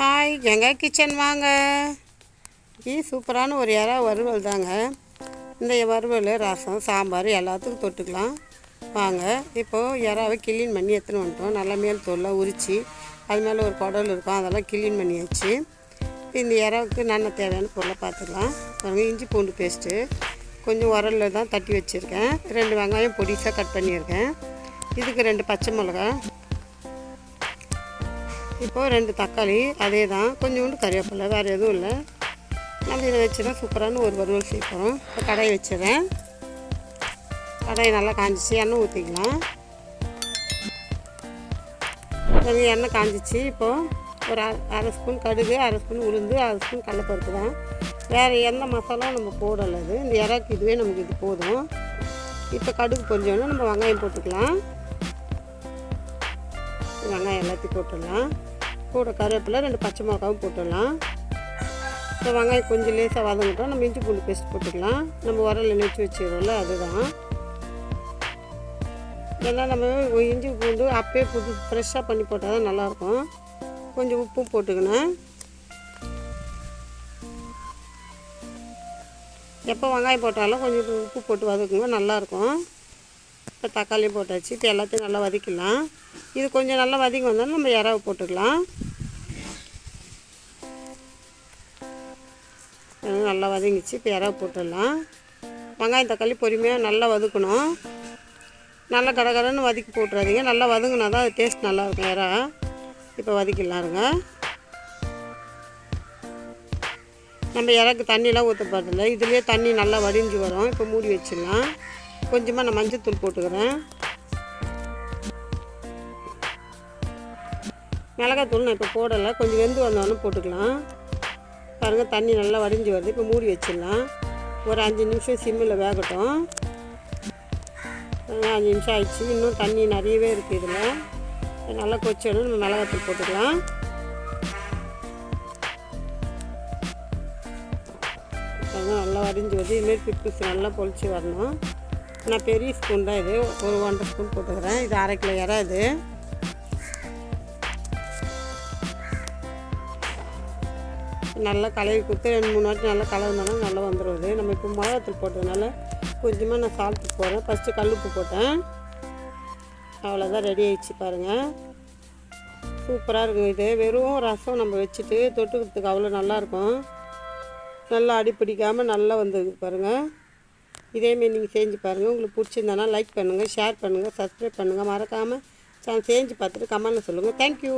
Hi Ganga kitchen வாங்க. இது சூப்பரான ஒரு இறா வறுவல் தாங்க. இந்த வறுவல் ரசம் சாம்பார் எல்லாத்துக்கும் தொட்டுக்கலாம். வாங்க இப்போது இறாவை கிளீன் பண்ணி எடுத்துன்னு வந்துட்டோம். நல்லா மேல் தோல்லாம் உரித்து அது மேலே ஒரு குடல் இருக்கும் அதெல்லாம் கிளீன் பண்ணியாச்சு. இந்த இறாவுக்கு நல்ல தேவையான பொருளை பார்த்துக்கலாம். பாருங்க இஞ்சி பூண்டு பேஸ்ட்டு கொஞ்சம் உரலில் தான் தட்டி வச்சுருக்கேன். ரெண்டு வெங்காயம் பொடிசாக கட் பண்ணியிருக்கேன். இதுக்கு ரெண்டு பச்சை மிளகா இப்போது ரெண்டு தக்காளி அதே தான் கொஞ்சோண்டு கறிவேப்பிலை வேறு எதுவும் இல்லை. நம்ம இதை வச்சு தான் சூப்பரான ஒரு வறுவல் சீக்கிரம் இப்போ கடையை வச்சிடறேன் கடையை நல்லா காஞ்சிச்சு. எண்ணெய் ஊற்றிக்கலாம் கொஞ்சம் எண்ணெய் காஞ்சிச்சு. இப்போது ஒரு அரை அரை ஸ்பூன் கடுகு அரை ஸ்பூன் உளுந்து அரை ஸ்பூன் கடலப்பருப்பு தான். வேறு எந்த மசாலாவும் நம்ம போடலை இது. இந்த இறாக்கு இதுவே நமக்கு இது போதும். இப்போ கடுகு பொரிஞ்சோன்னா நம்ம வெங்காயம் போட்டுக்கலாம். வெங்காயம் எல்லாத்தையும் போட்டுடலாம். கூட கருவேப்பிலை ரெண்டு பச்சை மிளகாவும் போட்டுடலாம். இப்போ வெங்காயம் கொஞ்சம் லேசாக வதங்கிட்டோம் நம்ம இஞ்சி பூண்டு பேஸ்ட் போட்டுக்கலாம். நம்ம உரலில் நெச்சு வச்சுக்கிறோம்ல அதுதான். ஏன்னா நம்ம இஞ்சி பூண்டு அப்பயே புது ஃப்ரெஷ்ஷாக பண்ணி போட்டால் தான் நல்லாயிருக்கும். கொஞ்சம் உப்பும் போட்டுக்கணும். எப்போ வெங்காயம் போட்டாலும் கொஞ்சம் உப்பு போட்டு வதக்குங்க நல்லாயிருக்கும். இப்போ தக்காளியும் போட்டாச்சு. இப்போ எல்லாத்தையும் நல்லா வதக்கிடலாம். இது கொஞ்சம் நல்லா வதக்கி வந்தாலும் நம்ம இறாவை போட்டுக்கலாம். நல்லா வதங்கிச்சு இப்போ இறாவை போட்டுடலாம். வெங்காயம் தக்காளி பொறுமையாக நல்லா வதக்கணும். நல்லா கடகடன்னு வதக்கி போட்டுறாதீங்க. நல்லா வதங்கினா தான் அது டேஸ்ட் நல்லாயிருக்கும் இறா இப்போ வதக்கிடலாருங்க நம்ம இறக்கு தண்ணிலாம் ஊற்றப்படுறதில்ல இதுலேயே தண்ணி நல்லா வடிஞ்சு வரும். இப்போ மூடி வச்சிடலாம். கொஞ்சமாக நான் மஞ்சத்தூள் போட்டுக்கிறேன். மிளகாத்தூள் நான் இப்போ போடலை. கொஞ்சம் வெந்து வந்தோடனே போட்டுக்கலாம். பாருங்கள் தண்ணி நல்லா வடிஞ்சு வருது. இப்போ மூடி வச்சிடலாம். ஒரு அஞ்சு நிமிஷம் சிம்மில் வேகட்டும். அஞ்சு நிமிஷம் ஆயிடுச்சு. இன்னும் தண்ணி நிறையவே இருக்குது இதில். நல்லா கொச்சணும் நம்ம மிளகாத்தூள் போட்டுக்கலாம். நல்லா வடிஞ்சு வருது. இதுமாரி பிப்பிஸ் நல்லா பொழிச்சு வரணும். நான் பெரிய ஸ்பூன் தான் இது. ஒரு ஒன்றரை ஸ்பூன் போட்டுக்கிறேன். இது அரை கிலோ இறா இது. நல்லா கலவி கொடுத்து ரெண்டு மூணு வாட்டி நல்லா கலவுனாலும் நல்லா வந்துடும் நம்ம இப்போ மிளகாத்தூள் போட்டதுனால கொஞ்சமாக நான் சால்ட்டு போடுறேன். ஃபஸ்ட்டு கல்லுப்பு போட்டேன். அவ்வளோதான் ரெடி ஆயிடுச்சு பாருங்கள் சூப்பராக இருக்கும் இது. வெறும் ரசம் நம்ம வச்சுட்டு தொட்டுக்கிறதுக்கு அவ்வளோ நல்லாயிருக்கும் நல்லா அடி பிடிக்காமல் நல்லா வந்தது பாருங்கள் இதேமாரி நீங்கள் செஞ்சு பாருங்கள் உங்களுக்கு பிடிச்சிருந்தானா லைக் பண்ணுங்கள் ஷேர் பண்ணுங்கள் சப்ஸ்கிரைப் பண்ணுங்கள் மறக்காமல் சேனல் செஞ்சு பார்த்துட்டு கமெண்ட்டில் சொல்லுங்கள் தேங்க்யூ